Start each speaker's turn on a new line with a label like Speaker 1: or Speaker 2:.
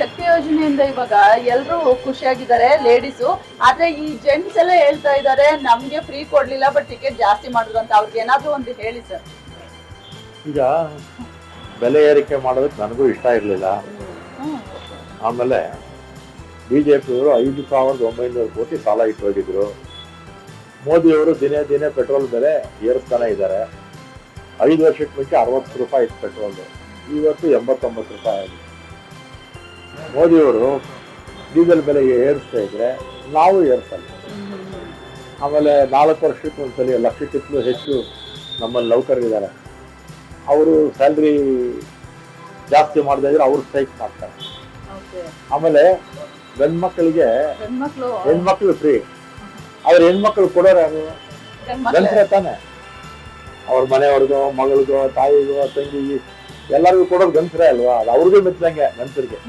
Speaker 1: ಶಕ್ತಿ ಯೋಜನೆಯಿಂದ ಇವಾಗ ಎಲ್ಲರೂ ಖುಷಿಯಾಗಿದ್ದಾರೆ ಲೇಡೀಸು ಆದ್ರೆ ಈ ಜೆಂಟ್ಸ್ ಎಲ್ಲ ಹೇಳ್ತಾ ಇದ್ದಾರೆ ನಮ್ಗೆ ಫ್ರೀ ಕೊಡ್ಲಿಲ್ಲ ಬಟ್ ಟಿಕೆಟ್ ಜಾಸ್ತಿ ಮಾಡಿದ್ರು ಅಂತ. ಅವ್ರಿಗೆ ಏನಾದ್ರು ಒಂದು ಹೇಳಿ ಸರ್
Speaker 2: ಈಗ ಬೆಲೆ ಏರಿಕೆ ಮಾಡೋದಕ್ಕೆ ನನಗೂ ಇಷ್ಟ ಇರಲಿಲ್ಲ. ಆಮೇಲೆ ಬಿ ಜೆ ಪಿಯವರು ಐದು ಸಾವಿರದ ಒಂಬೈನೂರು ಕೋಟಿ ಸಾಲ ಇಟ್ಟು ಹೋಗಿದ್ರು. ಮೋದಿಯವರು ದಿನೇ ದಿನೇ ಪೆಟ್ರೋಲ್ ಬೆಲೆ ಏರಿಸ್ತಾನೆ ಇದ್ದಾರೆ. ಐದು ವರ್ಷಕ್ಕೆ ಮುಂಚೆ ಅರವತ್ತು ರೂಪಾಯಿ ಇತ್ತು ಪೆಟ್ರೋಲ್. ಇವತ್ತು ಎಂಬತ್ತೊಂಬತ್ತು ರೂಪಾಯಿ ಆಗಿದೆ. ಮೋದಿಯವರು ಡೀಸೆಲ್ ಬೆಲೆ ಏರಿಸ್ತಾ ಇದ್ರೆ ನಾವು ಏರ್ಸಲ್ಲ. ಆಮೇಲೆ ನಾಲ್ಕು ವರ್ಷಕ್ಕೆ ಒಂದ್ಸಲಿ ಲಕ್ಷಕ್ಕಿಂತಲೂ ಹೆಚ್ಚು ನಮ್ಮಲ್ಲಿ ನೌಕರರಿದ್ದಾರೆ ಅವರು ಸ್ಯಾಲ್ರಿ ಜಾಸ್ತಿ ಮಾಡದೇ ಇದ್ರೆ ಅವ್ರು ಸ್ಟ್ರೈಕ್ ಮಾಡ್ತಾರೆ. ಆಮೇಲೆ ಗಂಡ್ಮಕ್ಳಿಗೆ
Speaker 1: ಗಂಡ್ಮಕ್ಳು?
Speaker 2: ಹೆಣ್ಮಕ್ಳು ಫ್ರೀ ಅವ್ರ ಹೆಣ್ಮಕ್ಳು ಕೊಡೋರ ಯಾರು? ಗಂಡಸ್ರೆ ತಾನೆ. ಅವ್ರ ಮನೆಯವ್ರಿಗೋ ಮಗಳಿಗೋ ತಾಯಿಗೋ ತಂಗಿಗೆ ಎಲ್ಲರಿಗೂ ಕೊಡೋದು ಗಂಡಸ್ರೇ ಅಲ್ವಾ ಅದು ಅವ್ರಿಗೂ ಮೆಚ್ಚಂಗೆ ಗಂಡಸರಿಗೆ